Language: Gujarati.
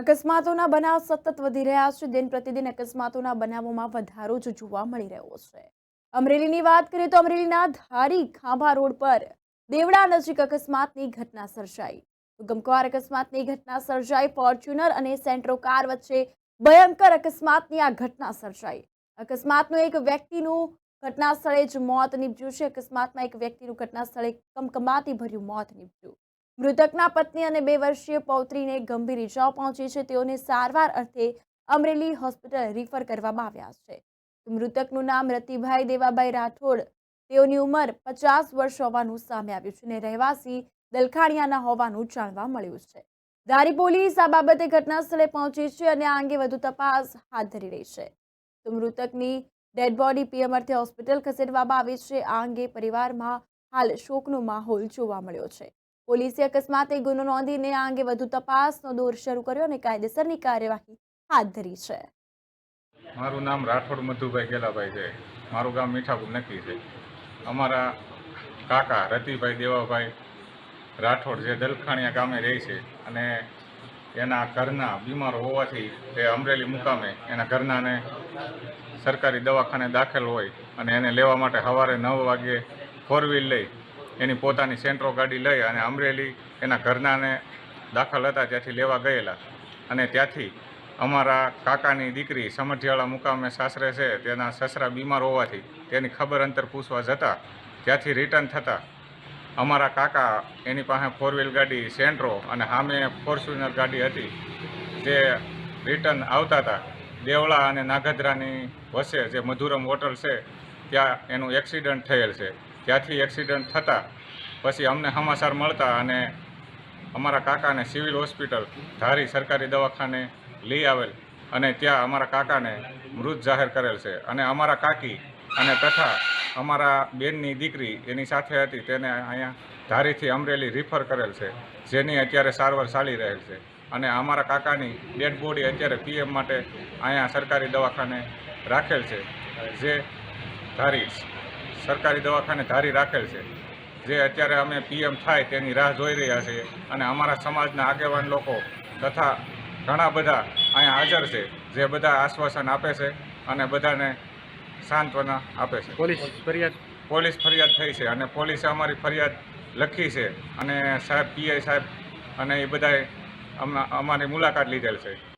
અકસ્માતોના બનાવ સતત વધી રહ્યા છે. દિન પ્રતિદિન અકસ્માતોના બનાવોમાં વધારો જ જોવા મળી રહ્યો છે. અમરેલીની વાત કરીએ તો અમરેલીના ધારી ખાંભા રોડ પર દેવડા નજીક અકસ્માતની ઘટના સર્જાઈ. ગમકવાર અકસ્માતની ઘટના સર્જાઈ. ફોર્ચ્યુનર અને સેન્ટ્રો કાર વચ્ચે ભયંકર અકસ્માતની આ ઘટના સર્જાઈ. અકસ્માતનું એક વ્યક્તિનું ઘટના સ્થળે જ મોત નીપજ્યું છે. અકસ્માતમાં એક વ્યક્તિનું ઘટના સ્થળે કમકમાતી ભર્યું મોત નીપજ્યું. મૃતકના પત્ની અને બે વર્ષીય પૌત્રીને ગંભીર ઇજાઓ પહોંચી છે. તેઓને સારવાર અર્થે અમરેલી હોસ્પિટલ રિફર કરવામાં આવ્યા છે. મૃતકનું નામ રતિભાઈ દેવાભાઈ રાઠોડ. તેઓની ઉંમર પચાસ વર્ષ હોવાનું સામે આવ્યું છે અને રહેવાસી દલખાણિયાના હોવાનું જાણવા મળ્યું છે. ધારી પોલીસ આ બાબતે ઘટના સ્થળે પહોંચી છે અને આ અંગે વધુ તપાસ હાથ ધરી રહી છે. તો મૃતકની ડેડ બોડી પીએમ અર્થે હોસ્પિટલ ખસેડવામાં આવી છે. આ અંગે પરિવારમાં હાલ શોકનો માહોલ જોવા મળ્યો છે. પોલીસે અકસ્માતે ગુનો નોંધીને આ અંગે વધુ તપાસનો દોર શરૂ કર્યો અને કાયદેસરની કાર્યવાહી હાથ ધરી છે. મારું નામ રાઠોડ મધુભાઈ ગેલાભાઈ છે. મારું ગામ મીઠાપુર નક્કી છે. અમારા કાકા રતિભાઈ દેવાભાઈ રાઠોડ જે દલખાણીયા ગામે રહે છે અને એના ઘરના બીમાર હોવાથી તે અમરેલી મુકામે એના ઘરનાને સરકારી દવાખાને દાખલ હોય અને એને લેવા માટે સવારે નવ વાગે ફોર વ્હીલ લઈ એની પોતાની સેન્ટ્રો ગાડી લઈ અને અમરેલી એના ઘરનાને દાખલ હતા, ત્યાંથી લેવા ગયેલા. અને ત્યાંથી અમારા કાકાની દીકરી સમઢિયાળા મુકામે સાસરે છે, તેના સસરા બીમાર હોવાથી તેની ખબર અંતર પૂછવા જતા ત્યાંથી રિટર્ન થતાં અમારા કાકા એની પાસે ફોર વ્હીલ ગાડી, સેન્ટ્રો અને સામે ફોર્ચ્યુનર ગાડી હતી. જે રિટર્ન આવતા હતા. દેવળા અને નાગદરાની વચ્ચે જે મધુરમ હોટલ છે, ત્યાં એનું એક્સિડન્ટ થયેલ છે. ત્યાંથી એક્સિડન્ટ થતાં, પછી અમને સમાચાર મળતા અને અમારા કાકાને સિવિલ હોસ્પિટલ ધારી સરકારી દવાખાને લઈ આવેલ અને ત્યાં અમારા કાકાને મૃત જાહેર કરેલ છે. અને અમારા કાકી અને તથા અમારા બેનની દીકરી એની સાથે હતી, તેને અહીંયા ધારીથી અમરેલી રિફર કરેલ છે, જેની અત્યારે સારવાર ચાલી રહેલ છે. અને અમારા કાકાની ડેડ બોડી અત્યારે પીએમ માટે અહીંયા સરકારી દવાખાને રાખેલ છે, જે ધારી સરકારી દવાખાને ધારી રાખેલ છે. જે અત્યારે અમે પીએમ થાય તેની રાહ જોઈ રહ્યા છીએ અને અમારા સમાજના આગેવાન લોકો તથા ઘણા બધા અહીંયા હાજર છે જે બધા આશ્વાસન આપે છે અને બધાને સાંત્વના આપે છે. પોલીસ ફરિયાદ? પોલીસ ફરિયાદ થઈ છે અને પોલીસે અમારી ફરિયાદ લખી છે અને સાહેબ પીઆઈ સાહેબ અને એ બધાએ અમ- અમારી મુલાકાત લીધેલ છે.